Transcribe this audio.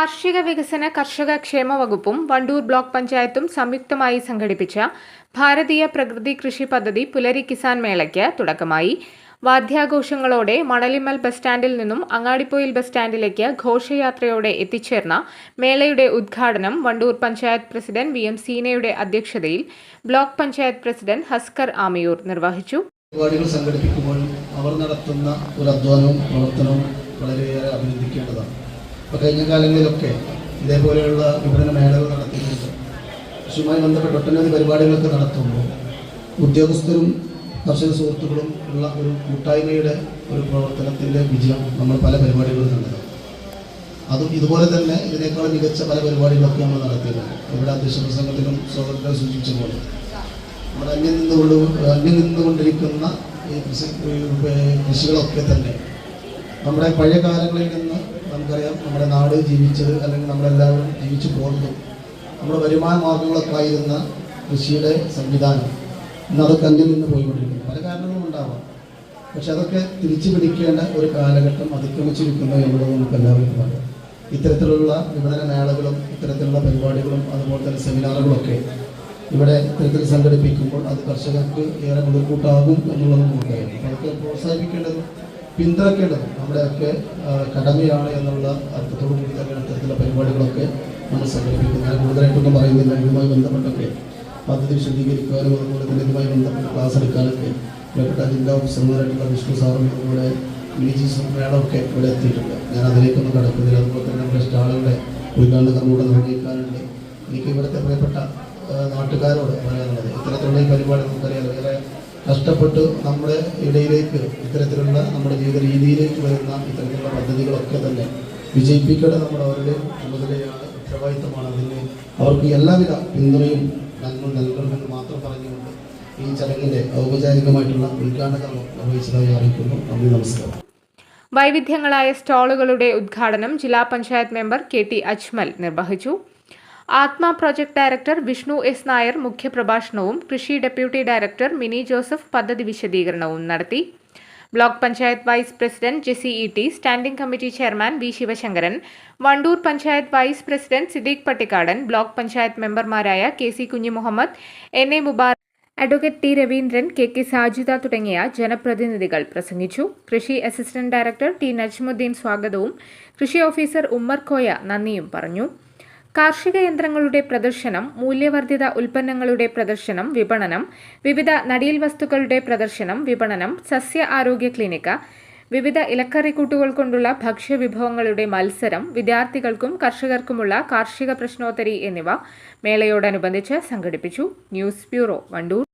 കാർഷിക വികസന കർഷക ക്ഷേമ വകുപ്പും വണ്ടൂർ ബ്ലോക്ക് പഞ്ചായത്തും സംയുക്തമായി സംഘടിപ്പിച്ച ഭാരതീയ പ്രകൃതി കൃഷി പദ്ധതി പുലരി കിസാൻ മേളയ്ക്ക് തുടക്കമായി. വാദ്യാഘോഷങ്ങളോടെ മണലിമൽ ബസ് സ്റ്റാൻഡിൽ നിന്നും അങ്ങാടിപ്പൊയിൽ ബസ് സ്റ്റാൻഡിലേക്ക് ഘോഷയാത്രയോടെ എത്തിച്ചേർന്ന മേളയുടെ ഉദ്ഘാടനം Wandoor panchayat president V M സീനയുടെ അധ്യക്ഷതയിൽ ബ്ലോക്ക് പഞ്ചായത്ത് പ്രസിഡന്റ് ഹസ്കർ ആമിയൂർ നിർവഹിച്ചു. പരിപാടികൾ സംഘടിപ്പിക്കുമ്പോൾ അവർ നടത്തുന്ന ഒരു അധ്വാനവും പ്രവർത്തനവും വളരെയേറെ അഭിനന്ദിക്കേണ്ടതാണ്. അപ്പോൾ കഴിഞ്ഞ കാലങ്ങളിലൊക്കെ ഇതേപോലെയുള്ള വിപണന മേളകൾ നടത്തിയിട്ടുണ്ട്. കൃഷിയുമായി ബന്ധപ്പെട്ട ഒട്ടനവധി പരിപാടികളൊക്കെ നടത്തുമ്പോൾ ഉദ്യോഗസ്ഥരും കർഷക സുഹൃത്തുക്കളും ഉള്ള ഒരു കൂട്ടായ്മയുടെ ഒരു പ്രവർത്തനത്തിന്റെ വിജയം നമ്മൾ പല പരിപാടികളും കണ്ടത് അതും ഇതുപോലെ തന്നെ ഇതിനേക്കാൾ മികച്ച പല പരിപാടികളൊക്കെ നമ്മൾ നടത്തിയിട്ടുണ്ട്. ഇവിടെ അധ്യക്ഷ പ്രസംഗത്തിലും സ്വാഗതം സൂചിപ്പിച്ച പോലെ. നമ്മുടെ അന്യം നിന്നുകൊണ്ട് അന്യം നിന്നുകൊണ്ടിരിക്കുന്ന ഈ കൃഷി കൃഷികളൊക്കെ തന്നെ നമ്മുടെ പഴയ കാലങ്ങളിൽ നിന്ന് നമുക്കറിയാം നമ്മുടെ നാട് ജീവിച്ചത് അല്ലെങ്കിൽ നമ്മളെല്ലാവരും ജീവിച്ചു പോകുന്നതും നമ്മുടെ വരുമാന മാർഗങ്ങളൊക്കെ ആയിരുന്ന കൃഷിയുടെ സംവിധാനം ഇന്ന് അതൊക്കെ അന്യം നിന്ന് പോയിക്കൊണ്ടിരിക്കുന്നു. പല കാരണങ്ങളും ഉണ്ടാവാം. പക്ഷെ അതൊക്കെ തിരിച്ചു പിടിക്കേണ്ട ഒരു കാലഘട്ടം അതിക്രമിച്ചിരിക്കുന്നു എന്നുള്ളത് നമുക്ക് എല്ലാവർക്കും പറയാം ഇത്തരത്തിലുള്ള വിപണന മേളകളും ഇത്തരത്തിലുള്ള പരിപാടികളും അതുപോലെ തന്നെ സെമിനാറുകളൊക്കെ ഇവിടെ ഇത്തരത്തിൽ സംഘടിപ്പിക്കുമ്പോൾ അത് കർഷകർക്ക് ഏറെ മുതൽക്കൂട്ടാകും എന്നുള്ളത് നമുക്കറിയാം അതൊക്കെ പ്രോത്സാഹിപ്പിക്കേണ്ടതും പിന്തുണയ്ക്കേണ്ടതും നമ്മുടെയൊക്കെ കടമയാണ് എന്നുള്ള അർത്ഥത്തോടു കൂടി തന്നെയാണ് ഇത്തരത്തിലുള്ള പരിപാടികളൊക്കെ നമ്മൾ സംഘടിപ്പിക്കുന്നത് ഞാൻ കൂടുതലായിട്ടൊന്നും പറയുന്നില്ല. ഇതുമായി ബന്ധപ്പെട്ടൊക്കെ പദ്ധതി വിശദീകരിക്കാനും അതുപോലെ തന്നെ ഇതുമായി ബന്ധപ്പെട്ട് ക്ലാസ് എടുക്കാനൊക്കെ പ്രിയപ്പെട്ട ജില്ലാ ഓഫീസർമാരായിട്ടുള്ള വിഷ്ണു സാറും അതുപോലെ മിനി മേളമൊക്കെ ഇവിടെ എത്തിയിട്ടുണ്ട്. ഞാൻ അതിലേക്കൊന്നും കടക്കുന്നില്ല. അതുപോലെ തന്നെ നമ്മുടെ സ്റ്റാളുകളുടെ ഉദ്ഘാടന കർമ്മൂടെ നിർവഹിക്കാനുണ്ട്. എനിക്ക് ഇവിടുത്തെ പ്രിയപ്പെട്ട നാട്ടുകാരോട് പറയാനുള്ളത് ഇത്തരത്തിലുള്ള ഈ പരിപാടി നമുക്കറിയാം കഷ്ടപ്പെട്ട് നമ്മുടെ ഇടയിലേക്ക് ഇത്തരത്തിലുള്ള നമ്മുടെ ജീവിത രീതിയിലേക്ക് വരുന്ന ഇത്തരത്തിലുള്ള പദ്ധതികളൊക്കെ തന്നെ വിജയിപ്പിക്കേണ്ട നമ്മുടെ അവരുടെ ചുമതലയാണ് ഉത്തരവാദിത്തമാണ്. അതിന് അവർക്ക് എല്ലാവിധ പിന്തുണയും നന്മ നൽകണമെന്ന് മാത്രം പറഞ്ഞുകൊണ്ട് ഈ ചടങ്ങിന്റെ ഔപചാരികമായിട്ടുള്ള ഉദ്ഘാടന നിർവഹിച്ചതായി അറിയിക്കുന്നു. നന്ദി നമസ്കാരം. വൈവിധ്യങ്ങളായ സ്റ്റാളുകളുടെ ഉദ്ഘാടനം ജില്ലാ panchayat member K T Ajmal നിർവഹിച്ചു. Atma project director Vishnu S Nair മുഖ്യപ്രഭാഷണവും കൃഷി ഡെപ്യൂട്ടി ഡയറക്ടർ മിനി ജോസഫ് പദ്ധതി വിശദീകരണവും നടത്തി. Block panchayat vice president Jessy E T standing committee chairman V Sivasankaran Wandoor panchayat vice president Siddique Pattikkadan block panchayat മെമ്പർമാരായ K C Kunhimuhammed N A Mubar advocate T Raveendran K K Sajitha തുടങ്ങിയ ജനപ്രതിനിധികൾ പ്രസംഗിച്ചു. കൃഷി assistant director T Najmuddin സ്വാഗതവും കൃഷി officer Ummer Koya നന്ദിയും പറഞ്ഞു. കാർഷിക യന്ത്രങ്ങളുടെ പ്രദർശനം മൂല്യവർദ്ധിത ഉൽപ്പന്നങ്ങളുടെ പ്രദർശനം വിപണനം വിവിധ നടീൽ വസ്തുക്കളുടെ പ്രദർശനം വിപണനം സസ്യ ആരോഗ്യ ക്ലിനിക്ക് വിവിധ ഇലക്കറിക്കൂട്ടുകൾ കൊണ്ടുള്ള ഭക്ഷ്യവിഭവങ്ങളുടെ മത്സരം വിദ്യാർത്ഥികൾക്കും കർഷകർക്കുമുള്ള കാർഷിക പ്രശ്നോത്തരി എന്നിവ മേളയോടനുബന്ധിച്ച് സംഘടിപ്പിച്ചു. News bureau Wandoor.